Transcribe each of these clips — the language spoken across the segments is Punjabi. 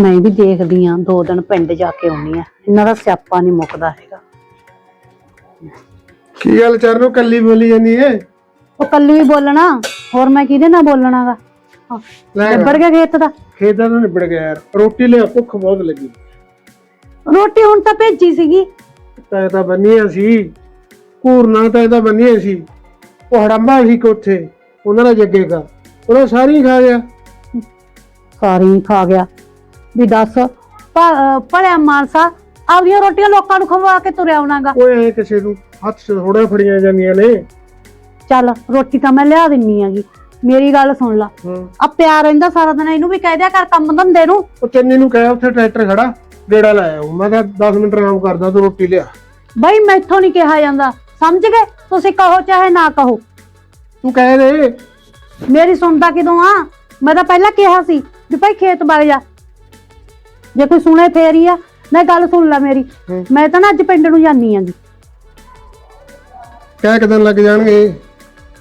ਮੈਂ ਵੀ ਦੇਖਦੀ ਆ ਦੋ ਦਿਨ ਪਿੰਡ ਜਾ ਕੇ ਆਉਣੀ ਆ। ਇਹਨਾਂ ਦਾ ਸਿਆਪਾ ਨਹੀਂ ਮੁੱਕਦਾ ਹੈਗਾ। ਕੀ ਗੱਲ ਚਰਨੋ ਕੱਲੀ ਬੋਲੀ ਜਾਂਦੀ ਏ? ਉਹ ਕੱਲੀ ਵੀ ਬੋਲਣਾ ਹੋਰ ਮੈਂ ਕਿਹਦੇ ਨਾਲ ਬੋਲਣਾਗਾ? ਲੈ। ਨਿਬੜ ਗਿਆ ਖੇਤ ਦਾ? ਖੇਤਾਂ ਨੂੰ ਨਿਬੜ ਗਿਆ ਯਾਰ। ਰੋਟੀ ਲਿਆ ਭੁੱਖ ਬਹੁਤ ਲੱਗੀ। ਰੋਟੀ ਹੁਣ ਤਾਂ ਭੇਜੀ ਸੀਗੀ। ਤਾਂ ਤਾਂ ਬੰਨੀਆਂ ਸੀ। ਘੂਰਨਾ ਤਾਂ ਇਹ ਤਾਂ ਬੰਨੀਆਂ ਸੀ। ਉਹ ਹੜੰਬਾ ਸੀ ਕੋਥੇ ਉਹਨਾਂ ਦਾ ਜੱਗੇਗਾ ਉਹਨਾਂ ਸਾਰੀ ਖਾ ਗਿਆ। ਸਾਰੀ ਹੀ ਖਾ ਗਿਆ। ਵੀ ਦੱਸ ਭ- ਭਲਿਆ ਮਾਨਸਾ ਆਪਦੀਆਂ ਰੋਟੀਆਂ ਲੋਕਾਂ ਨੂੰ ਖਵਾ ਕੇ ਤੁਰਿਆ ਆਉਣਾਗਾ। ਓਏ ਐ ਕਿਸੇ ਨੂੰ ਹੱਥ 'ਚ ਥੋੜਾ ਫੜੀਆਂ ਜਾਂਦੀਆਂ ਨੇ। ਚੱਲ ਰੋਟੀ ਤਾਂ ਮੈਂ ਲਿਆ ਦਿੰਨੀ ਆਗੀ ਮੇਰੀ ਗੱਲ ਸੁਣ ਲਾ। ਹਾਂ। ਆ ਪਿਆਰ ਰਹਿੰਦਾ ਸਾਰਾ ਦਿਨ ਇਹਨੂੰ ਵੀ ਕਹਿ ਦਿਆ ਕਰ ਕੰਮ ਧੰਦੇ ਨੂੰ। ਉਹ ਚੰਨੀ ਨੂੰ ਕਹਿਆ ਉੱਥੇ ਟਰੈਕਟਰ ਖੜਾ ਗੇੜਾ ਲਾਇਆ ਉਹ। ਮੈਂ ਕਿਹਾ 10 ਮਿੰਟ ਆਰਾਮ ਕਰਦਾ ਤੂੰ ਰੋਟੀ ਲਿਆ। ਬਈ ਮੈਥੋਂ ਨਹੀਂ ਕਿਹਾ ਜਾਂਦਾ। ਸਮਝ ਗਏ? ਤੁਸੀਂ ਕਹੋ ਚਾਹੇ ਨਾ ਕਹੋ। ਤੂੰ ਕਹਿ ਦੇ। ਮੇਰੀ ਸੁਣਦਾ ਕਿਦੋਂ ਆ? ਮੈਂ ਤਾਂ ਪਹਿਲਾਂ ਕਿਹਾ ਸੀ ਵੀ ਭਾਈ ਖੇਤ ਵਗ ਜਾ। ਜੇ ਕੋਈ ਸੁਣੇ ਫੇਰ ਹੀ ਆ ਮੈਂ ਗੱਲ ਸੁਣ ਲੈ ਮੇਰੀ। ਹੂੰ। ਮੈਂ ਤਾਂ ਨਾ ਅੱਜ ਪਿੰਡ ਨੂੰ ਜਾਨੀ ਆਂਗੀ ਕਹਿ ਕਿਦਨ ਲੱਗ ਜਾਣਗੇ?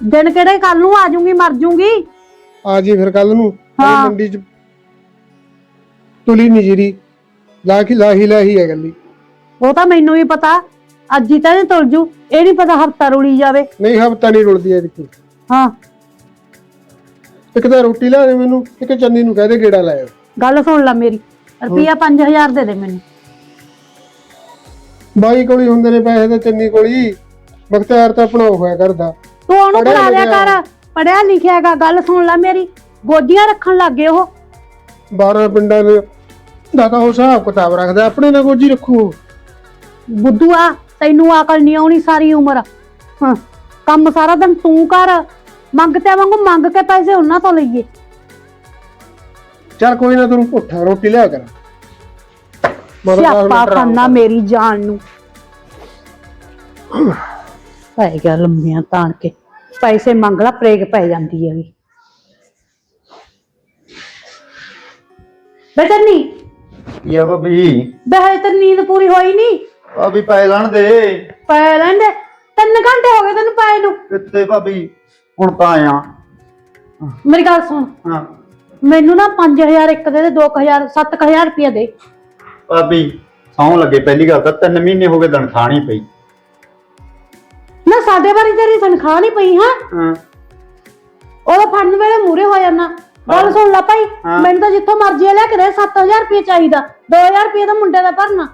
ਦਿਨ ਕਿਹੜੇ? ਕੱਲ ਨੂੰ ਆ ਜਾਊਂਗੀ ਮਰ ਜਾਊਂਗੀ ਆ ਜੀ ਫਿਰ ਕੱਲ ਨੂੰ। ਇਹ ਹਾਂ। ਮੰਡੀ 'ਚ ਤੁਲੀ ਨਿਜਰੀ ਲਾਹੀ ਲਾਹੀ ਲਾਹੀ ਹੈ ਗੱਲੀ। ਉਹ ਤਾਂ ਮੈਨੂੰ ਵੀ ਪਤਾ। ਅੱਜ ਹੀ ਤਾਂ ਇਹ ਤੁਰ ਜੂ। ਇਹ ਨਹੀਂ ਪਤਾ ਹਫਤਾ ਰੁਲੀ ਜਾਵੇ। ਨਹੀਂ ਹਫਤਾ ਨਹੀਂ ਰੁਲਦੀ ਐ ਦੇਖੀ। ਹਾਂ। ਇੱਕ ਤਾਂ ਰੋਟੀ ਲਿਆ ਦੇ ਮੈਨੂੰ ਇੱਕ ਚੰਨੀ ਨੂੰ ਕਹਿ ਦੇ ਗੇੜਾ ਲਾਇਆ ਗੱਲ ਸੁਣ ਲੈ ਮੇਰੀ। ਰੁਪਿਆ 5000 ਦੇ ਦੇ ਮੈਨੂੰ। ਬਾਈ ਕੋਲ ਹੀ ਹੁੰਦੇ ਨੇ ਪੈਸੇ ਤੇ ਚੰਨੀ ਕੋਲ ਹੀ। ਬਖਤਿਆਰ ਤਾਂ ਆਪਣਾ ਹੋਇਆ ਕਰਦਾ ਤੂੰ ਉਹਨੂੰ ਪੜ੍ਹਿਆ ਬੁਲਾ ਲਿਆ। ਕਰ ਪੜਿਆ ਲਿਖਿਆ ਹੈਗਾ ਗੱਲ ਸੁਣ ਲੈ ਮੇਰੀ ਗੋਦੀਆਂ ਰੱਖਣ ਲੱਗ ਗਏ ਉਹ। 12 ਪਿੰਡਾਂ ਦੇ ਦਾ ਤਾਂ ਉਹ ਹਿਸਾਬ ਕਿਤਾਬ ਰੱਖਦਾ ਆਪਣੇ ਨਾਲ ਗੋਜੀ ਰੱਖੂ। ਬੁੱਧੂ ਆ ਤੈਨੂੰ ਅਕਲ ਨਹੀਂ ਆਉਣੀ ਸਾਰੀ ਉਮਰ। ਹਾਂ ਕੰਮ ਸਾਰਾ ਦਿਨ ਤੂੰ ਕਰ ਮੰਗਤੇ ਵਾਂਗੂ ਮੰਗ ਕੇ ਪੈਸੇ ਉਹਨਾਂ ਤੋਂ ਲਈਏ। ਚੱਲ ਕੋਈ ਨਾ ਤੈਨੂੰ ਪੁੱਠਾ ਰੋਟੀ ਲਿਆ ਕਰ। ਮੈਂ ਤਾਂ ਦਸ ਸਿਆਪਾ ਮਿੰਟ ਆਰਾਮ ਖਾਨਾ ਮੇਰੀ ਜਾਨ ਨੂੰ। ਪੈ ਗਿਆ ਲੰਮੀਆਂ ਤਾਣ ਕੇ। ਪੈਸੇ ਮੰਗ ਲਾ ਪ੍ਰੇਗ ਪੈ ਜਾਂਦੀ ਹੈਗੀ। ਬੇਟਨੀ ਯਾ ਬਬੀ ਬਹਿ ਤੇ ਨੀਂਦ ਪੂਰੀ ਹੋਈ ਨਹੀਂ ਆ ਵੀ ਪੈ ਲੈਣ ਦੇ। ਪੈ ਲੈਂਦੇ ਤਿੰਨ ਘੰਟੇ ਹੋ ਗਏ ਤੈਨੂੰ ਪਏ ਨੂੰ। ਕਿੱਥੇ ਭਾਬੀ? ਹੁਣ ਤਾਂ ਆਇਆ। ਮੇਰੀ ਗੱਲ ਸੁਣ। ਹਾਂ। ਮੈਨੂੰ ਨਾ 5000 ਇੱਕ ਦੇ ਦੇ 2000 7000 ਰੁਪਏ ਦੇ। ਭਾਬੀ ਸੌਂ ਲੱਗੇ ਪਹਿਲੀ ਗੱਲ ਤਾਂ 3 ਮਹੀਨੇ ਹੋ ਗਏ ਤਨਖਾਹ ਨਹੀਂ ਪਈ। ਨਾ ਸਾਡੇ ਵਾਰੀ ਤੇਰੀ ਤਨਖਾਹ ਨਹੀਂ ਪਈ ਹਾਂ? ਹਾਂ। ਉਹਦਾ ਫੜਨ ਵੇਲੇ ਮੂਰੇ ਹੋ ਜਾਣਾ। ਗੱਲ ਸੁਣ ਲੈ ਭਾਈ ਹਾਂ। ਮੈਨੂੰ ਤਾਂ ਜਿੱਥੋਂ ਮਰਜ਼ੀ ਲੈ ਕੇ ਦੇ 7000 ਰੁਪਏ ਚਾਹੀਦਾ। 2000 ਰੁਪਏ ਤਾਂ ਮੁੰਡੇ ਦਾ ਭਰਨਾ।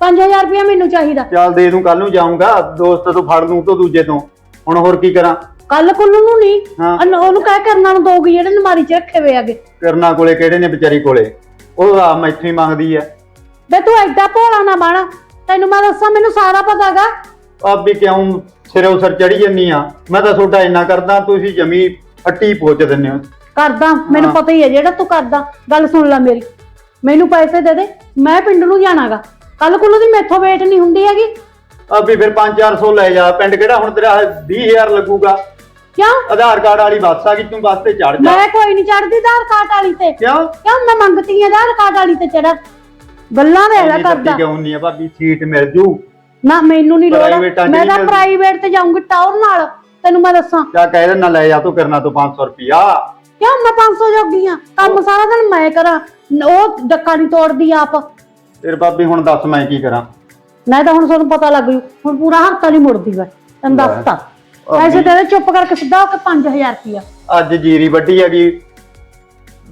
5000 ਰੁਪਏ ਮੈਨੂੰ ਚਾਹੀਦਾ। ਚੱਲ ਦੇ ਦੂੰ ਕੱਲ ਨੂੰ ਜਾਊਂਗਾ ਦੋਸਤ ਤੋਂ ਫੜ ਲੂੰ ਤੋਂ ਦੂਜੇ ਤੋਂ। ਹੁਣ ਹੋਰ ਕੀ ਕਰਾਂ? ਕੱਲ ਕੁੱਲ ਨੂੰ ਨਹੀਂ ਹਾਂ। ਅਨ- ਉਹਨੂੰ ਕਹਿ ਕਰਨਾ ਨੂੰ ਦੋਗੀ ਜਿਹੜੇ ਨਮਾਰੀ ਚ ਰੱਖੇ ਹੋਏ ਆਗੇ ਕਰਨਾ ਕੋਲੇ ਕਿਹੜੇ ਨੇ ਵਿਚਾਰੀ ਕੋਲੇ? ਉਹ ਆ ਮੈਥੋਂ ਹੀ ਮੰਗਦੀ ਐ ਵੇ ਤੂੰ ਐਡਾ ਭੋਲਾ ਨਾ ਬਣ। ਤੈਨੂੰ ਮੈਂ ਦੱਸਾਂ ਮੈਨੂੰ ਸਾਰਾ ਪਤਾਗਾ। ਭਾਬੀ ਕਿਉਂ ਸਿਰੇ ਉਸਰ ਚੜੀ ਜੰਨੀ ਆ? ਮੈਂ ਤਾਂ ਤੁਹਾਡਾ ਇੰਨਾ ਕਰਦਾ ਤੁਸੀਂ ਜਮੀ ਹੱਟੀ ਪੋਚ ਦਿੰਦੇ ਹੋ। ਕਰਦਾ ਮੈਨੂੰ। ਪਤਾ ਹੀ ਹੈ ਜਿਹੜਾ ਤੂੰ ਕਰਦਾ। ਗੱਲ ਸੁਣ ਲੈ ਮੇਰੀ। ਮੈਨੂੰ ਪੈਸੇ ਦੇ ਦੇ ਮੈਂ ਪਿੰਡ ਨੂੰ ਜਾਣਾਗਾ। ਕੱਲ ਕੁੱਲ ਦੀ ਮੈਥੋਂ ਵੇਟ ਨਹੀਂ ਹੁੰਦੀ ਹੈਗੀ। ਭਾਬੀ ਫਿਰ 5-400 ਲੈ ਜਾ। ਪਿੰਡ ਕਿਹੜਾ ਹੁਣ ਤੇਰਾ 20000 ਲੱਗੂਗਾ? ਕਿਉਂ? ਆਧਾਰ ਕਾਰਡ ਵਾਲੀ ਬੱਸ ਆ ਗਈ ਤੂੰ ਬੱਸ ਤੇ ਚੜ ਜਾ। ਮੈਂ ਕੋਈ ਨਹੀਂ ਚੜਦੀ ਆਧਾਰ ਕਾਰਡ ਵਾਲੀ ਤੇ। ਕਿਉਂ? ਕਿਉਂ ਮੈਂ ਮੰਗਤੀ ਆ ਆਧਾਰ ਕਾਰਡ ਵਾਲੀ ਤੇ ਚੜਾ ਗੱਲਾਂ ਵੇਲਾ ਕਰਦਾ। ਕਿਉਂ ਨਹੀਂ ਆ ਭਾਬੀ? ਸੀਟ ਮਿਲ ਜੂ। ਨਾ ਮੈਨੂੰ ਨਹੀਂ ਲੋੜ। ਮੈਂ ਤਾਂ। ਪ੍ਰਾਈਵੇਟ ਤੇ ਜਾਊਂਗੀ ਟਾਉਰ ਨਾਲ। ਤੈਨੂੰ ਮੈਂ ਦੱਸਾਂ। ਕਿਆ ਕਹਿ ਦੇਣਾ ਲੈ ਜਾ ਤੂੰ ਕਰਨਾ ਤੂੰ 500 ਰੁਪਿਆ ਕਿਉਂ ਮੈਂ 500 ਜੋਗੀ ਆ? ਕੰਮ ਸਾਰਾ ਦਿਨ ਮੈਂ ਕਰਾਂ। ਉਹ ਡੱਕਾ ਨਹੀਂ ਤੋੜਦੀ ਆਪ। ਫਿਰ ਭਾਬੀ ਹੁਣ ਦੱਸ ਮੈਂ ਕੀ ਕਰਾਂ? ਨਹੀਂ ਤਾਂ ਹੁਣ ਤੁਹਾਨੂੰ ਪਤਾ ਲੱਗ ਜੂ। ਹੁਣ ਪੂਰਾ ਹਫਤਾ ਨਹੀਂ ਮੁੜਦੀ ਮੈਂ। ਤੈਨੂੰ। ਦੱਸਤਾ। ਐਸੇ ਤੇ ਚੁੱਪ ਕਰਕੇ ਸਿੱਧਾ ਹੋ ਕੇ 5000 ਰੁਪਿਆ ਅੱਜ ਜੀਰੀ ਵੱਡੀ ਹੈਗੀ।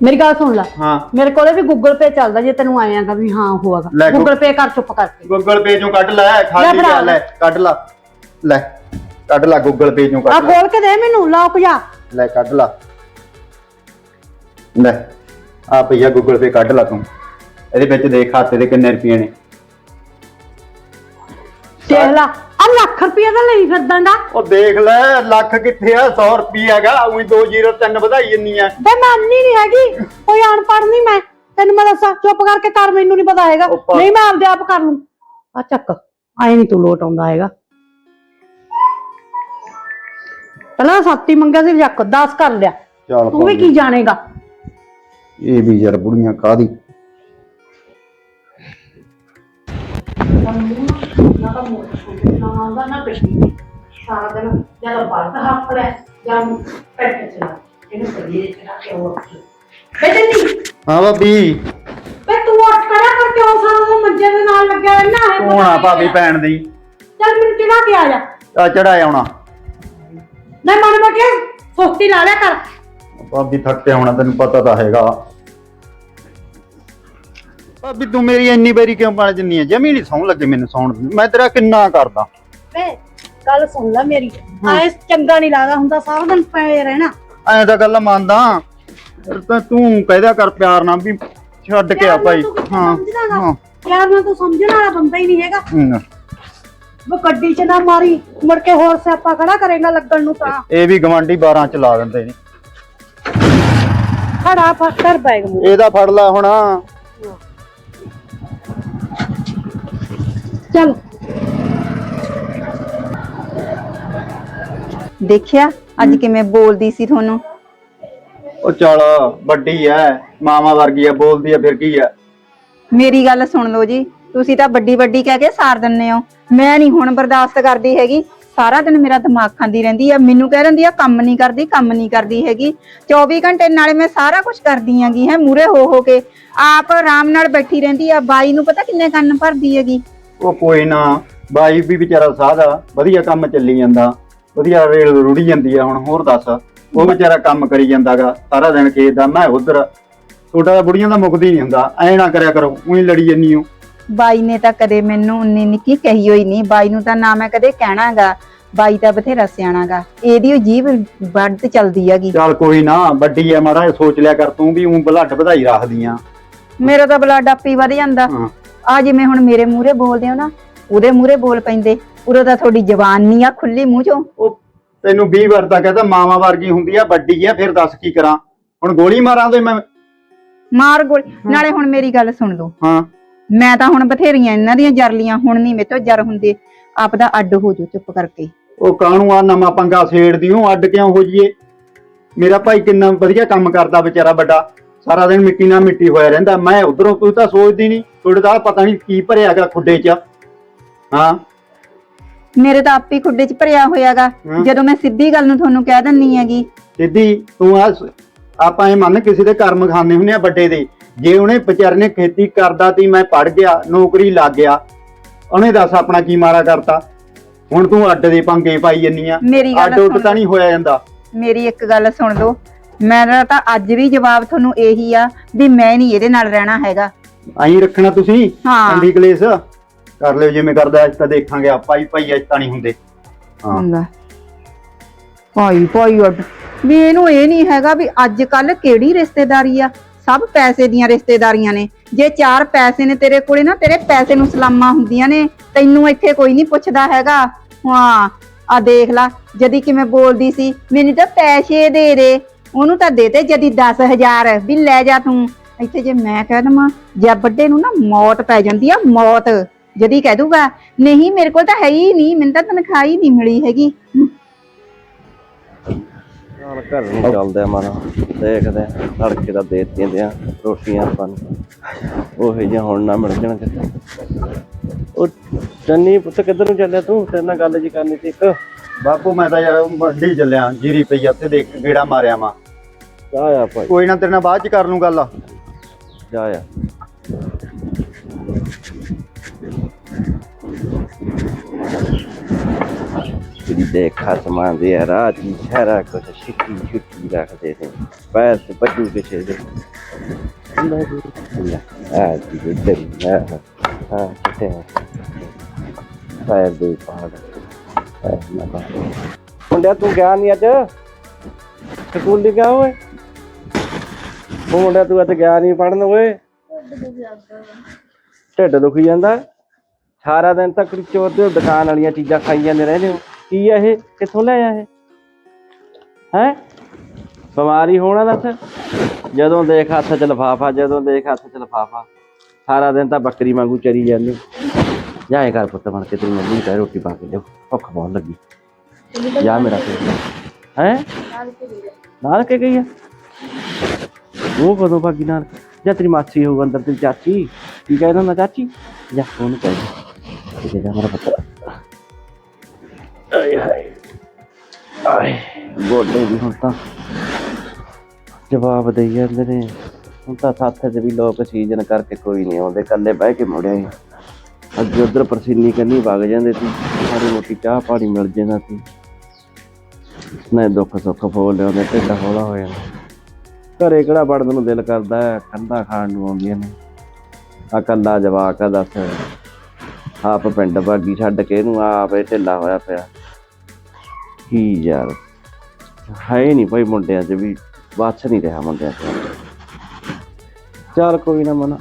ਮੇਰੀ ਗੱਲ ਸੁਣ ਲੈ। ਹਾਂ। ਮੇਰੇ ਕੋਲੇ ਵੀ ਗੂਗਲ ਪੇ ਚੱਲਦਾ ਜੇ ਤੈਨੂੰ ਆਇਆਗਾ ਵੀ ਹਾਂ ਹੋਆਗਾ ਲੈ ਗੂ- ਗੂਗਲ ਪੇ ਕਰ ਚੁੱਪ ਕਰਕੇ। ਗੂਗਲ ਪੇ ਚੋਂ ਕੱਢ ਲੈ ਖਾਲੀ ਲੈ ਫੜਾ ਆ, ਲੈ ਕੱਢ ਲਾ। ਲੈ ਕੱਢ ਲਾ ਗੂਗਲ ਪੇ ਚੋਂ ਆ ਕੱਢ ਲੈ। ਖੋਲ ਕੇ ਦੇ ਮੈਨੂੰ ਲੌਕ ਜਾ ਲੈ ਕੱਢ ਲਾ। ਲੈ ਆ ਭਈਆ ਗੂਗਲ ਪੇ ਕੱਢ ਲਾ ਤੂੰ। ਇਹਦੇ ਵਿੱਚ ਦੇਖ ਖਾਤੇ ਦੇ ਕਿੰਨੇ ਰੁਪਏ ਨੇ। ਦੇਖ ਲਾ। ਲੱਖ ਰੁਪਏ ਦਾ ਲਈ ਫਿਰਦਾਂਗਾ। ਉਹ ਦੇਖ ਲੈ ਲੱਖ ਕਿੱਥੇ ਆ? 100 ਰੁਪਏ ਹੈਗਾ ਉਹੀ 203 ਵਧਾਈ ਜੰਨੀ ਆ। ਬੇ ਮੰਨਨੀ ਨਹੀਂ ਹੈਗੀ ਕੋਈ ਅਨਪੜ੍ਹ ਨਹੀਂ ਮੈਂ। ਤੈਨੂੰ ਮੈਂ ਦੱਸਾਂ ਚੁੱਪ ਕਰਕੇ ਕਰ ਮੈਨੂੰ ਨਹੀਂ ਪਤਾ ਹੈਗਾ। ਨਹੀਂ ਮੈਂ ਆਪਦੇ ਆਪ ਕਰ ਲੂੰ। ਆ ਚੱਕ ਆਏ ਨਹੀਂ ਤੂੰ ਲੋਟ ਆਉਂਦਾ ਹੈਗਾ। ਪਹਿਲਾਂ ਸੱਤੀ ਮੰਗਿਆ ਸੀ ਚੱਕ 10 ਕਰ ਲਿਆ। ਚੱਲ ਤੂੰ ਵੀ ਕੀ ਜਾਣੇਗਾ? ਇਹ ਵੀ ਯਾਰ ਬੁੜੀਆਂ ਕਾਦੀ ਨਾ ਤਾਂ ਮੋਟਰ ਨਾ ਆਉਂਦਾ ਨਾ ਕੁਛ ਨਹੀਂ ਸਾਰਾ ਦਿਨ ਜਦ ਬਾਤ ਹੱਥ ਲੈ ਜਾਂ ਪੈਟ ਚਲਾ। ਇਹਨੂੰ ਕਦੀ ਚਲਾ ਕੇ ਉਹ ਬੇਟੇ ਨਹੀਂ ਹਾਂ ਭਾਬੀ। ਬੇ ਤੂੰ ਕਿਉਂ ਸਾਰਾ ਦਿਨ ਮੰਜੇ ਦੇ ਨਾਲ ਲੱਗਿਆ ਰਹਿਣਾ ਹੈ ਹੋਣਾ ਭਾਬੀ ਭੈਣ ਦੀ। ਚੱਲ ਮੈਨੂੰ ਚੜਾ ਕੇ ਆ ਜਾ। ਆ ਚੜਾ ਆਉਣਾ ਨਹੀਂ ਮਨ ਬਟਿਆ ਸੁਸਤੀ ਲਾ ਲਿਆ ਕਰ। ਭਾਬੀ ਥੱਕੇ ਹੋਣਾ ਤੈਨੂੰ ਪਤਾ ਤਾਂ ਹੈਗਾ। ਭਾਬੀ ਤੂੰ ਮੇਰੀ ਇੰਨੀ ਵਾਰੀ ਕਿਉਂ ਪੜ ਜੰਨੀ ਹੈ ਜਮੀ ਨਹੀਂ ਸੌਣ ਲੱਗੇ ਮੈਨੂੰ ਸੌਣ ਦੀ। ਮੈਂ ਤੇਰਾ ਕਿੰਨਾ ਕਰਦਾ। ਵੇ ਗੱਲ ਸੁਣ ਲੈ ਮੇਰੀ। ਆਏ ਚੰਗਾ ਨਹੀਂ ਲੱਗਦਾ ਹੁੰਦਾ ਸਾਰਾ ਦਿਨ ਪਏ ਰਹਿਣਾ। ਐਂ ਤਾਂ ਗੱਲ ਮੰਨਦਾ। ਪਰ ਤਾਂ ਤੂੰ ਕਹਿਦਾ ਕਰ ਪਿਆਰ ਨਾਲ ਵੀ ਛੱਡ ਕੇ ਆ ਭਾਈ। ਹਾਂ ਹਾਂ। ਯਾਰ ਨਾ ਤੂੰ ਸਮਝਣ ਵਾਲਾ ਬੰਦਾ ਹੀ ਨਹੀਂ ਹੈਗਾ। ਹਮ, ਉਹ ਗੱਡੀ 'ਚ ਨਾ ਮਾਰੀ ਮੁੜ ਕੇ ਹੋਰ ਸਿਆਪਾ ਖੜਾ ਕਰੇਗਾ ਲੱਗਣ ਨੂੰ ਤਾਂ। ਇਹ ਵੀ ਗਵਾਂਢੀ 12 ਚਲਾ ਦਿੰਦੇ ਨੇ। ਖੜਾ ਫੱਟਰ ਬੈਗ ਮੂੰਹ। ਇਹਦਾ ਫੜ ਲੈ ਹੁਣ। ਚੱਲ। ਦੇਖਿਆ? ਅੱਜ ਕਿਵੇਂ ਬੋਲਦੀ ਸੀ ਤੁਹਾਨੂੰ? ਉਹ ਚੱਲ ਵੱਡੀ ਐ। ਮਾਮਾ ਵਰਗੀ ਐ ਬੋਲਦੀ ਐ ਫਿਰ ਕੀ ਐ? ਮੇਰੀ ਗੱਲ ਸੁਣ ਲਓ ਜੀ। ਤੁਸੀਂ ਤਾਂ ਵੱਡੀ ਵੱਡੀ ਕਹਿ ਕੇ ਸਾਰ ਦਿੰਨੇ ਹੋ। ਮੈਂ ਨਹੀਂ ਹੁਣ ਬਰਦਾਸ਼ਤ ਕਰਦੀ ਹੈਗੀ। ਸਾਰਾ ਦਿਨ ਮੇਰਾ ਦਿਮਾਗ ਖਾਂਦੀ ਰਹਿੰਦੀ ਆ। ਮੈਨੂੰ ਕਹਿ ਦਿੰਦੀ ਆ ਕੰਮ ਨਹੀਂ ਕਰਦੀ ਕੰਮ ਨਹੀਂ ਕਰਦੀ ਹੈਗੀ। 24 ਘੰਟੇ ਨਾਲੇ ਮੈਂ ਸਾਰਾ ਕੁਝ ਕਰਦੀ ਆਂਗੀ ਹੈ ਮੂਰੇ ਹੋ ਹੋ ਕੇ। ਆਪ ਆਰਾਮ ਨਾਲ ਬੈਠੀ ਰਹਿੰਦੀ ਆ। ਬਾਈ ਨੂੰ ਪਤਾ ਕਿੰਨੇ ਕੰਨ ਭਰਦੀ ਹੈਗੀ? ਉਹ ਕੋਈ ਨਾ ਬਾਈ ਵੀ ਵਿਚਾਰਾ ਸਾਦਾ ਵਧੀਆ ਕੰਮ ਚੱਲੀ ਜਾਂਦਾ। ਵਧੀਆ ਰੇਲ ਰੁੜੀ ਜਾਂਦੀ ਆ ਹੁਣ ਹੋਰ ਦੱਸ। ਉਹ ਵਿਚਾਰਾ ਕੰਮ ਕਰੀ ਜਾਂਦਾਗਾ ਸਾਰਾ ਦਿਨ ਖੇਤ ਦਾ ਮੈਂ ਉਧਰ। ਛੋਟਾ ਬੁੜੀਆਂ ਦਾ ਮੁਕਦੀ ਨਹੀਂ ਹੁੰਦਾ ਐ ਨਾ ਕਰਿਆ ਕਰੋ ਉਹੀ ਲੜੀ ਜੰਨੀ ਹੋ ਬਾਈ ਨੇ ਤਾਂ ਕਦੇ ਮੈਨੂੰ ਉਨੀ ਨਿੱਕੀ ਕਹੀ ਹੋਈ ਨਹੀਂ ਬਾਈ ਨੂੰ ਤਾਂ ਨਾ ਮੈਂ ਕਦੇ ਕਹਿਣਾਗਾ ਬਾਈ ਤਾਂ ਬਥੇਰਾ ਸਿਆਣਾਗਾ ਇਹਦੀ ਉਹ ਜੀਭ ਵੱਡ ਤੇ ਚਲਦੀ ਹੈਗੀ। ਚੱਲ ਕੋਈ ਨਾ ਵੱਡੀ ਐ ਮਾੜਾ ਜਿਹਾ ਸੋਚ ਲਿਆ ਕਰ ਤੂੰ ਵੀ ਉਂ ਬਲੱਡ ਵਧਾਈ ਰੱਖਦੀ ਆ। ਮੇਰਾ ਤਾਂ ਬਲੱਡ ਆਪੀ ਵਧ ਜਾਂਦਾ। ਹਾਂ। ਆ ਜਿਵੇਂ ਹੁਣ ਮੇਰੇ ਮੂਹਰੇ ਬੋਲਦੇ ਹੋ ਨਾ ਉਹਦੇ ਮੂਹਰੇ ਬੋਲ ਪੈਂਦੇ। ਉਰੇ ਤਾਂ ਤੁਹਾਡੀ ਜ਼ਬਾਨ ਨਹੀਂ ਆ ਖੁੱਲੀ ਮੂੰਹ ਚੋਂ। ਉਹ ਤੈਨੂੰ 20 ਵਾਰ ਤਾਂ ਕਹਤਾ ਮਾਵਾ ਵਰਗੀ ਹੁੰਦੀ ਆ ਵੱਡੀ ਆ ਫਿਰ ਦੱਸ ਕੀ ਕਰਾਂ। ਹੁਣ ਗੋਲੀ ਮਾਰਾਂ ਤੇ ਮੈਂ ਮਾਰ ਗੋਲੀ। ਨਾਲੇ ਹੁਣ ਮੇਰੀ ਗੱਲ ਸੁਣ ਲਓ। ਹਾਂ। ਮੈਂ ਤਾਂ ਹੁਣ ਬਥੇਰੀਆਂ ਇਹਨਾਂ ਦੀਆਂ ਜਰ ਲੀਆਂ ਹੁਣ ਨਹੀਂ ਮੇਤੋਂ ਜਰ ਹੁੰਦੇ। ਆਪਦਾ ਅੱਡ ਹੋ ਜਾਓ ਚੁੱਪ ਕਰਕੇ। ਉਹ ਕਾਹਨੂੰ ਆ ਨਵਾਂ ਪੰਗਾ ਛੇੜਦੀ ਹੂੰ ਅੱਡ ਕਿਉਂ ਹੋ ਜੀਏ ਮੇਰਾ ਭਾਈ ਕਿੰਨਾ ਵਧੀਆ ਕੰਮ ਕਰਦਾ ਵਿਚਾਰਾ ਵੱਡਾ। ਸਾਰਾ ਦਿਨ ਮਿੱਟੀ ਨਾਲ ਮਿੱਟੀ ਹੋਇਆ ਰਹਿੰਦਾ। ਮੈਂ ਉਧਰੋਂ ਤੂੰ ਤਾਂ ਸੋਚਦੀ ਨਹੀਂ ਤੁਹਾਡੇ ਦਾ ਪਤਾ ਨਹੀਂ ਕੀ ਭਰਿਆਗਾ ਖੁੱਡੇ 'ਚ। ਹਾਂ। ਮੇਰੇ ਤਾਂ ਆਪੀ ਖੁੱਡੇ 'ਚ ਭਰਿਆ ਹੋਇਆਗਾ। ਹਾਂ। ਜਦੋਂ ਮੈਂ ਸਿੱਧੀ ਗੱਲ ਨੂੰ ਤੁਹਾਨੂੰ ਕਹਿ ਦਿੰਨੀ ਹੈਗੀ। ਸਿੱਧੀ ਤੂੰ ਆ ਆਪਾਂ ਇਹ ਮੰਨ ਕਿਸੇ ਦੇ ਕਰਮ ਖਾਂਦੇ ਹੁੰਦੇ ਆ ਵੱਡੇ ਦੇ। ਜੇ ਉਹਨੇ ਵਿਚਾਰੇ ਨੇ ਖੇਤੀ ਕਰਦਾ ਤੀ ਮੈਂ ਪੜ ਗਿਆ ਨੌਕਰੀ ਲੱਗ ਗਿਆ। ਉਹਨੇ ਦੱਸ ਆਪਣਾ ਕੀ ਮਾਰਾ ਕਰਤਾ। ਹੁਣ ਤੂੰ ਅੱਡ ਦੇ ਪੰਗੇ ਪਾਈ ਜੰਨੀ ਆ। ਮੇਰੀ ਗੱਲ ਅੱਡ ਉੱਡ ਸੁਣ। ਤਾਂ ਨਹੀਂ ਹੋਇਆ ਜਾਂਦਾ। ਮੇਰੀ ਇੱਕ ਗੱਲ ਸੁਣ ਲਓ ਮੇਰਾ ਤਾਂ ਅੱਜ ਵੀ ਜਵਾਬ ਤੁਹਾਨੂੰ ਇਹੀ ਆ ਵੀ ਮੈਂ ਨਹੀਂ ਇਹਦੇ ਨਾਲ ਰਹਿਣਾ ਹੈਗਾ। ਆਈ ਰੱਖਣਾ ਤੁਸੀਂ ਹਾਂ। ਅੰਡੀ ਕਲੇਸ਼। ਕਰ ਲਿਓ ਜਿਵੇਂ ਕਰਦਾ ਅੱਜ ਤਾਂ ਦੇਖਾਂਗੇ ਆਪਾਂ ਹੀ ਭਾਈ ਅੱਜ ਤਾਂ ਨਹੀਂ ਹੁੰਦੇ। ਹਾਂ। ਹੁੰਦਾ। ਭਾਈ ਭਾਈ ਅੱਡ। ਵੀ ਇਹਨੂੰ ਇਹ ਨਹੀਂ ਹੈਗਾ ਵੀ ਅੱਜ ਕੱਲ ਕਿਹੜੀ ਰਿਸ਼ਤੇਦਾਰੀ ਆ? ਸਭ ਪੈਸੇ ਦੀਆਂ ਰਿਸ਼ਤੇਦਾਰੀਆਂ ਨੇ। ਜੇ ਚਾਰ ਪੈਸੇ ਨੇ ਤੇਰੇ ਕੋਲੇ ਨਾ ਤੇਰੇ ਪੈਸੇ ਨੂੰ ਸਲਾਮਾਂ ਹੁੰਦੀਆਂ ਨੇ। ਤੈਨੂੰ ਇੱਥੇ ਕੋਈ ਨਹੀਂ ਪੁੱਛਦਾ ਹੈਗਾ। ਹਾਂ ਆ ਦੇਖ ਲਾ ਜਦੀ ਕਿਵੇਂ ਬੋਲਦੀ ਸੀ। ਮੈਨੂੰ ਤਾਂ ਪੈਸੇ ਦੇ ਦੇ। ਉਹਨੂੰ ਤਾਂ ਦੇ ਦੇ ਜਦੀ 10000 ਵੀ ਲੈ ਜਾ ਤੂੰ। ਇੱਥੇ ਜੇ ਮੈਂ ਕਹਿ ਦਵਾਂ ਜਾਂ ਵੱਡੇ ਨੂੰ ਨਾ ਮੌਤ ਪੈ ਜਾਂਦੀ ਆ ਮੌਤ। ਜਦੀ ਕਹਿ ਦੂਗਾ ਨਹੀਂ ਮੇਰੇ ਕੋਲ ਤਾਂ ਹੈ ਹੀ ਨਹੀਂ ਮੈਨੂੰ ਤਾਂ ਤਨਖਾਹ ਹੀ ਨਹੀਂ ਮਿਲੀ ਹੈਗੀ। ਨਾਲ ਘਰ ਨੂੰ ਚੱਲਦੇ ਆ ਮਾਰਾ ਦੇਖਦੇ ਆ ਤੜਕੇ ਦਾ ਦੇ ਦਿੰਦੇ ਆ ਰੋਟੀਆਂ ਆਪਾਂ ਨੂੰ। ਉਹ ਜਿਹਾ ਹੁਣ ਨਾ ਮਿਲ ਜਾਣ ਕਿਤੇ। ਉਹ ਚੰਨੀ ਪੁੱਤ ਕਿੱਧਰ ਨੂੰ ਚੱਲਿਆ ਤੂੰ? ਤੇਰੇ ਨਾਲ ਗੱਲ ਜੀ ਕਰਨੀ ਸੀ ਇੱਕ। ਬਾਪੂ ਮੈਂ ਤਾਂ ਯਾਰ ਵੱਡੀ ਚੱਲਿਆ ਜੀਰੀ ਪਈ ਆ ਉੱਥੇ ਦੇਖ ਗੇੜਾ ਮਾਰਿਆ ਮਾ ਆ ਭਾਈ। ਕੋਈ ਨਾ ਤੇਰੇ ਨਾਲ ਬਾਅਦ ਚ ਕਰ ਲੂੰ ਗੱਲ। ਜਾ ਆ। ਜਿਹੜੀ ਦੇਖਾ ਸਮਾਨ ਦੇ ਰਾਤ ਦੀ ਸਾਰਾ ਕੁਝ ਛਿੱਟੀ ਛੁੱਟੀ ਰੱਖਦੇ ਨੇ। ਪੈਰ ਤੇ ਬੱਜੂ ਕਿਸੇ ਦੇ। ਆ ਜੀ, ਇੱਧਰ ਆ। ਹਾਂ ਕਿਤੇ ਪੈਰ ਦੇ ਪਹਾੜ ਮੁੰਡਿਆ, ਤੂੰ ਗਿਆ ਨਹੀਂ ਅੱਜ? ਸਕੂਲ ਨਹੀਂ ਗਿਆ ਓਏ? ਉਹ ਮੁੰਡਿਆ ਤੂੰ ਅੱਜ ਗਿਆ ਨਹੀਂ ਪੜਨ ਓਏ। ਢਿੱਡ ਦੁਖੀ ਜਾਂਦਾ। ਸਾਰਾ ਦਿਨ ਤੱਕ ਚੋਰ ਦੇ ਦੁਕਾਨ ਵਾਲੀਆਂ ਚੀਜ਼ਾਂ ਖਾਈ ਜਾਂਦੇ ਰਹਿੰਦੇ ਹੋ। ਕੀ ਆ ਇਹ? ਕਿੱਥੋਂ ਲੈ ਆ ਇਹ? ਹੈ? ਬਿਮਾਰੀ ਹੋਣਾ ਦੱਸ। ਜਦੋਂ ਦੇਖ ਹੱਥ 'ਚ ਲਫਾਫਾ ਜਦੋਂ ਦੇਖ ਹੱਥ 'ਚ ਲਫਾਫਾ। ਸਾਰਾ ਦਿਨ ਤਾਂ ਬੱਕਰੀ ਵਾਂਗੂ ਚਰੀ ਜਾਂਦੇ। ਜਾਏ ਘਰ ਪੁੱਤ ਬਣ ਕੇ ਤੇਰੀ ਮੰਮੀ ਨੂੰ ਕਹਿ ਰੋਟੀ ਪਾ ਕੇ ਦਿਓ ਭੁੱਖ ਬਹੁਤ ਲੱਗੀ। ਜਾ ਮੇਰਾ ਹੈ? ਨਾਲ ਕੇ ਗਈ ਆ? ਉਹ ਕਦੋਂ ਭਾਗੀ ਨਾਲ ਜਾਂ ਤੇਰੀ ਮਾਸੀ ਹੋਊ ਅੰਦਰ ਤੇਰੀ ਚਾਚੀ? ਕੀ ਕਹਿੰਦਾ ਹੁੰਦਾ ਚਾਚੀ? ਜਾ ਕਹਿ ਦੇ ਠੀਕ ਹੈ ਮੇਰਾ ਪੁੱਤ। ਆਏ ਹਾਏ। ਆਏ। ਗੋਡੇ ਵੀ ਹੁਣ ਤਾਂ ਜਵਾਬ ਦੇਈ ਜਾਂਦੇ ਨੇ। ਹੁਣ ਤਾਂ ਸਾਥ 'ਚ ਵੀ ਲੋਕ ਸੀਜ਼ਨ ਕਰਕੇ ਕੋਈ ਨਹੀਂ ਆਉਂਦੇ। ਕੱਲੇ ਬਹਿ ਕੇ ਮੁੜਿਆ ਸੀ ਅੱਗੇ ਉਧਰ ਪਰਸੀਨੀ ਕੰਨੀ ਵਗ ਜਾਂਦੇ ਸੀ। ਸਾਰੀ ਮੋਟੀ ਚਾਹ ਪਾਣੀ ਮਿਲ ਜਾਂਦਾ ਸੀ। ਨਾ ਦੁੱਖ ਸੁੱਖ ਫੋਲ ਲਿਆਉਂਦੇ ਢਿੱਡ ਹੌਲਾ ਹੋ ਜਾਂਦਾ। ਘਰੇ ਕਿਹੜਾ ਵੜਨ ਨੂੰ ਦਿਲ ਕਰਦਾ ਹੈ? ਕੰਧਾ ਖਾਣ ਨੂੰ ਆਉਂਦੀਆਂ ਨੇ। ਆ ਕੱਲਾ ਜਵਾਕ ਆ ਦੱਸ। ਆਪ ਪਿੰਡ ਬਾਗੀ ਛੱਡ ਕੇ ਇਹਨੂੰ ਆਪ ਇਹ ਢਿੱਲਾ ਹੋਇਆ ਪਿਆ। ਕੀ ਯਾਰ? ਹੈ ਨਹੀਂ ਭਾਈ ਮੁੰਡਿਆਂ 'ਚ ਵੀ। ਬਾਛ ਨਹੀਂ ਰਿਹਾ ਮੁੰਡਿਆਂ 'ਚ। ਚੱਲ ਕੋਈ ਨਾ ਮਨਾ।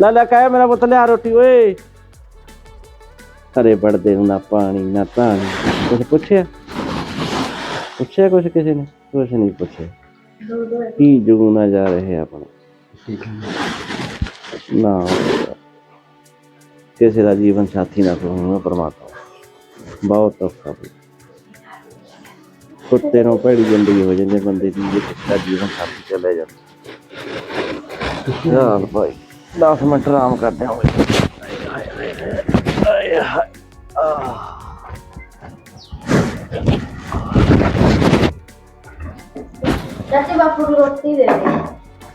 ਲੈ ਲੈ ਕਹਿ ਮੇਰਾ ਪੁੱਤ, ਲਿਆ ਰੋਟੀ, ਓਏ। ਘਰੇ ਪੜਦੇ ਨੂੰ ਨਾ ਪਾਣੀ, ਨਾ ਧਾਣੀ। ਕੁਛ ਪੁੱਛਿਆ? ਪੁੱਛਿਆ ਕੁਛ ਕਿਸੇ ਨੇ? ਕੁਛ ਨਹੀਂ ਪੁੱਛਿਆ। ਕੀ ਜੂਨਾ ਜਾ ਰਹੇ ਆਪਣਾ? ਨਾ। ਕਿਸੇ ਦਾ ਜੀਵਨ ਸਾਥੀ ਨਾ ਕੋਈ ਪਰਮਾਤਮਾ। ਬਹੁਤ ਔਖਾ ਕੁੱਤੇ ਨੂੰ ਭੈੜੀ ਜ਼ਿੰਦਗੀ ਹੋ ਜਾਂਦੀ ਬੰਦੇ ਦੀ ਜੇ ਕਿਸੇ ਦਾ ਜੀਵਨ ਸਾਥੀ ਚਲੇ ਜਾਂਦਾ। ਚੱਲ ਭਾਈ 10 ਮਿੰਟ ਆਰਾਮ ਕਰਦੇ ਹਾਂ। ਆਏ ਹਾਏ ਆਹ ਚਾਚੀ ਬਾਪੂ ਨੂੰ ਰੋਟੀ ਦੇ ਦੇ।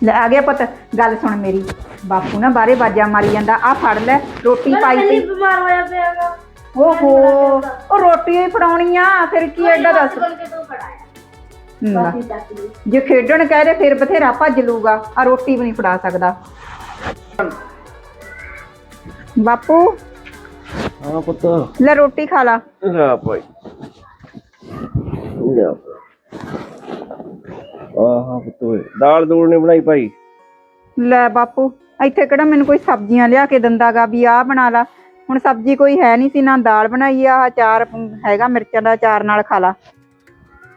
ਲੈ ਆ ਗਿਆ ਪੁੱਤ ਗੱਲ ਸੁਣ ਮੇਰੀ। ਬਾਪੂ ਨਾ ਬਾਰੇ ਬਾਜਾ ਮਾਰੀ ਜਾਂਦਾ ਆ ਫੜ ਲੈ ਰੋਟੀ ਮੈਂ ਪਾਈ ਪਹਿਲੀ ਤੀ ਬਿਮਾਰ ਹੋਇਆ ਪਿਆਗਾ ਓਹੋ ਉਹ ਰੋਟੀ ਹੀ ਫੜਾਉਣੀ ਆ ਫਿਰ ਕੀ ਐਡਾ ਦੱਸ। ਕੋਲ ਕੇ ਤੂੰ ਫੜਾਇਆ ਲੈ, ਬਾਕੀ ਚੱਕ ਲਈ। ਜੇ ਖੇਡਣ ਕਹਦੇ ਫਿਰ ਬਥੇਰਾ ਭੱਜ ਲੂਗਾ ਆ ਰੋਟੀ ਵੀ ਨਹੀਂ ਫੜਾ ਸਕਦਾ। ਬਾਪੂ ਹਾਂ ਪੁੱਤ। ਲੈ ਰੋਟੀ ਖਾ ਲਾ। ਲੈ ਭਾਈ। ਲੈ ਆਹ ਪੁੱਤ ਦਾਲ ਦੂਲ ਨਹੀਂ ਬਣਾਈ ਭਾਈ? ਲੈ ਬਾਪੂ ਇੱਥੇ ਕਿਹੜਾ ਮੈਨੂੰ ਕੋਈ ਸਬਜ਼ੀਆਂ ਲਿਆ ਕੇ ਦਿੰਦਾਗਾ ਵੀ ਆਹ ਬਣਾ ਲਾ। ਹੁਣ ਸਬਜ਼ੀ ਕੋਈ ਹੈ ਨਹੀਂ ਸੀ ਨਾ ਦਾਲ ਬਣਾਈ ਆ ਅਚਾਰ ਹੈਗਾ ਮਿਰਚਾਂ ਦਾ ਅਚਾਰ ਨਾਲ ਖਾ ਲਾ।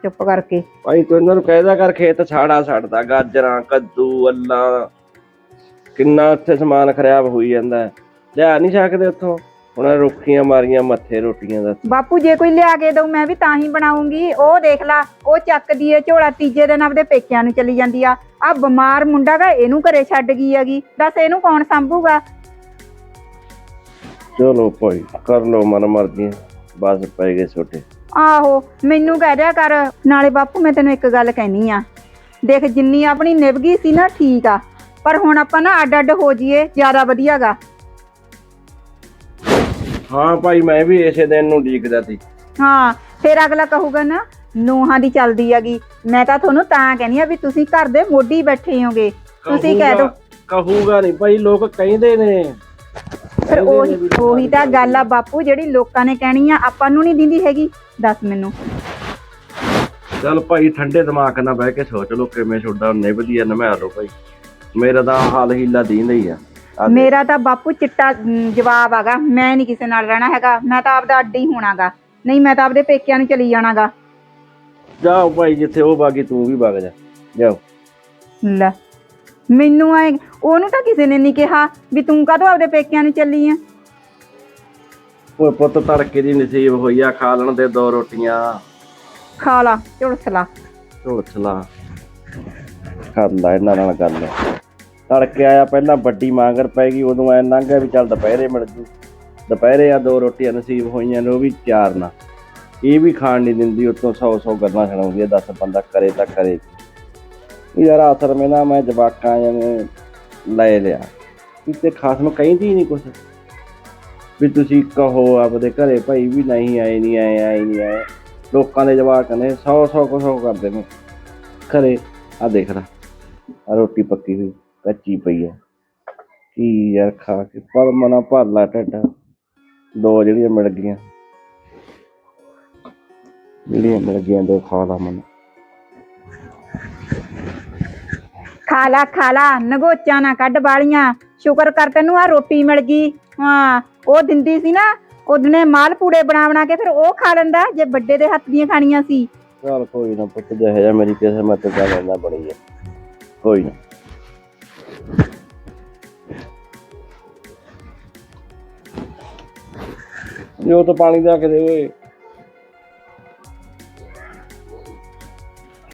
ਚੁੱਪ ਕਰਕੇ। ਭਾਈ ਤੂੰ ਇਹਨਾਂ ਨੂੰ ਕਹਿਦਾ ਕਰ ਖੇਤ ਛਾੜਾ ਛੱਡਦਾ ਗਾਜਰਾਂ ਕੱਦੂ ਅੱਲਾ। ਕਿੰਨਾ ਉੱਥੇ ਸਮਾਨ ਖਰਾਬ ਹੋਈ ਜਾਂਦਾ। ਲਿਆ ਨਹੀਂ ਸਕਦੇ ਉੱਥੋਂ? ਆਹ ਰੁੱਖੀਆਂ ਮਾਰੀਆਂ ਮੱਥੇ ਰੋਟੀਆਂ ਦਾ। ਬਾਪੂ ਜੇ ਕੋਈ ਲਿਆ ਕੇ ਦਊ ਮੈਂ ਵੀ ਤਾਂ ਹੀ ਬਣਾਉਂਗੀ। ਉਹ ਦੇਖ ਲਾ ਉਹ ਚੱਕਦੀ ਏ ਝੋਲਾ ਤੀਜੇ ਦਿਨ ਆਪਦੇ ਪੇਕਿਆਂ ਨੂੰ ਚਲੀ ਜਾਂਦੀ ਆ। ਆ ਬਿਮਾਰ ਮੁੰਡਾ ਗਾ ਇਹਨੂੰ ਘਰੇ ਛੱਡ ਗਈ ਹੈਗੀ। ਦੱਸ ਇਹਨੂੰ ਕੌਣ ਸੰਭੂਗਾ? ਚਲੋ ਭਾਈ ਕਰ ਲਓ ਮਨ ਮਰਜ਼ੀ ਬਸ ਪੈ ਗਏ ਛੋਟੇ। ਆਹੋ ਮੈਨੂੰ ਕਹਿ ਦਿਆ ਕਰ ਨਾਲੇ ਬਾਪੂ ਮੈਂ ਤੈਨੂੰ ਇੱਕ ਗੱਲ ਕਹਿਨੀ ਆ। ਦੇਖ ਜਿੰਨੀ ਆਪਣੀ ਨਿਭਗੀ ਸੀ ਨਾ ਠੀਕ ਆ। ਪਰ ਹੁਣ ਆਪਾਂ ਨਾ ਅੱਡ ਅੱਡ ਹੋ ਜਾਈਏ ਜ਼ਿਆਦਾ ਵਧੀਆਗਾ ਹਾਂ ਭਾਈ ਮੈਂ ਵੀ ਇਸੇ ਦਿਨ ਨੂੰ ਡੀਕਦਾ ਸੀ। ਹਾਂ ਫਿਰ ਅਗਲਾ ਕਹੂਗਾ ਨਾ ਨੂਹਾਂ ਦੀ ਚੱਲਦੀ ਹੈਗੀ। ਮੈਂ ਤਾਂ ਤੁਹਾਨੂੰ ਤਾਂ ਕਹਿੰਦੀ ਆ ਵੀ ਤੁਸੀਂ ਘਰ ਦੇ ਮੋਢੀ ਬੈਠੇ ਹੋਗੇ। ਤੁਸੀਂ ਕਹਿ ਦੋ। ਕਹੂਗਾ- ਨਹੀਂ ਭਾਈ ਲੋਕ ਕਹਿੰਦੇ ਨੇ। ਫਿਰ ਉਹੀ ਉਹੀ ਤਾਂ ਗੱਲ ਆ ਬਾਪੂ ਜਿਹੜੀ ਲੋਕਾਂ ਨੇ ਕਹਿਣੀ ਆ ਆਪਾਂ ਨੂੰ ਨਹੀਂ ਦਿੰਦੀ ਹੈਗੀ। ਦੱਸ ਮੈਨੂੰ। ਚਲ ਭਾਈ ਠੰਡੇ ਦਿਮਾਗ ਨਾਲ ਬਹਿ ਕੇ ਸੋਚ ਲਓ ਕਿਵੇਂ ਛੋਡਾ ਨਿਭਦੀ ਆ ਨਮਾ ਲਓ ਭਾਈ। ਮੇਰਾ ਤਾਂ ਹਾਲ ਹੀਲਾ ਦੀਂਦਾ ਹੀ ਆ। ਮੇਰਾ ਤਾਂ ਬਾਪੂ ਚਿੱਟਾ ਅਮ, ਜਵਾਬ ਆਗਾ। ਮੈਂ ਨਹੀਂ ਕਿਸੇ ਨਾਲ ਰਹਿਣਾ ਹੈਗਾ। ਮੈਂ ਤਾਂ ਆਪਦਾ ਅੱਡ ਹੀ ਹੋਣਾਗਾ। ਨਹੀਂ ਮੈਂ ਤਾਂ ਆਪਦੇ ਪੇਕਿਆਂ ਨੂੰ ਚਲੀ ਜਾਣਾਗਾ। ਜਾਓ ਭਾਈ ਜਿੱਥੇ ਉਹ ਬਾਗੀ ਤੂੰ ਵੀ ਵਗ ਜਾ। ਜਾਓ। ਲੈ ਮੈਨੂੰ ਐ ਉਹਨੂੰ ਤਾਂ ਕਿਸੇ ਨੇ ਨਹੀਂ ਕਿਹਾ ਵੀ ਤੂੰ ਕਾਹਤੋਂ ਆਪਦੇ ਪੇਕਿਆਂ ਨੂੰ ਚੱਲੀ ਆ ਓਏ ਪੁੱਤ ਤੜਕੇ ਦੀ ਨਸੀਬ ਹੋਈ ਆ ਖਾ ਲੈਣ ਦੇ ਦੋ ਰੋਟੀਆਂ। ਖਾ ਲਾ ਕਰ ਲੈ। ਇਹਨਾਂ ਨਾਲ ਗੱਲ। ਤੜਕੇ ਆਇਆ, ਪਹਿਲਾਂ ਵੱਡੀ ਮਾਂਗਰ ਪੈ ਗਈ, ਉਦੋਂ ਐ ਲੰਘਿਆ ਵੀ ਚੱਲ ਦੁਪਹਿਰੇ ਮਿਲ ਜੂ। ਦੁਪਹਿਰੇ ਆ ਦੋ ਰੋਟੀਆਂ ਨਸੀਬ ਹੋਈਆਂ ਨੇ, ਉਹ ਵੀ ਚਾਰ ਨਾ। ਇਹ ਵੀ ਖਾਣ ਨਹੀਂ ਦਿੰਦੀ, ਉਤੋਂ 100 100 ਗੱਲਾਂ ਸੁਣਾਉਂਦੀ ਆ, ਦੱਸ ਬੰਦਾ ਕਰੇ ਤਾਂ ਕਰੇ। ਯਾਰ ਆਸਰ ਮੇ ਨਾ ਮੈਂ ਜਵਾਕਾਂ ਜਨੇ ਲੈ ਲਿਆ। ਕਿਤੇ ਖਾਸ ਮੈਂ ਕਹਿੰਦੀ ਨਹੀਂ ਕੁਛ। ਵੀ ਤੁਸੀਂ ਕਹੋ ਆਪਦੇ ਘਰੇ, ਭਾਈ ਵੀ ਨਹੀਂ ਆਏ ਨਹੀਂ ਆਏ ਆਏ ਨਹੀਂ ਆਏ ਲੋਕਾਂ ਦੇ ਜਵਾਕ ਨੇ 100 100 ਕੁਛ ਕਰਦੇ ਨੇ। ਘਰੇ ਆ ਦੇਖ ਲੈ ਆ ਰੋਟੀ ਪੱਕੀ ਹੋਈ। ਕੱਚੀ ਪਈ ਹੈ ਕੀ ਯਾਰ ਖਾ ਕੇ ਪਰ ਮਨਾ ਭਰ ਲਾ ਢੱਡ। ਦੋ ਜਿਹੜੀਆਂ ਮਿਲ ਗਈਆਂ। ਜਿਹੜੀਆਂ ਮਿਲ ਗਈਆਂ ਦੋ ਖਾ ਲਾ ਮਨ। ਖਾ ਲਾ ਖਾ ਲਾ। ਨਗੋਚਾ ਨਾ ਕੱਢ ਵਾਲੀਆਂ। ਸ਼ੁਕਰ ਕਰ ਤੈਨੂੰ ਆ ਰੋਟੀ ਮਿਲ ਗਈ। ਹਾਂ ਉਹ ਦਿੰਦੀ ਸੀ ਨਾ ਉਹਦਨੇ ਮਾਲ ਪੂੜੇ ਬਣਾ ਬਣਾ ਕੇ ਫਿਰ ਉਹ ਖਾ ਲੈਂਦਾ ਜੇ ਵੱਡੇ ਦੇ ਹੱਥ ਦੀਆਂ ਖਾਣੀਆਂ ਸੀ। ਚੱਲ ਕੋਈ ਨਾ ਪੁੱਤ ਜਿਹਾ ਜਿਹਾ ਮੇਰੀ ਕਿਸਮਤ ਦਾ ਲੈਂਦਾ ਬਣੀ ਹੈ ਕੋਈ ਨਾ। ਜੋ ਤਾਂ ਪਾਣੀ ਦਾ ਕੇ ਦੇ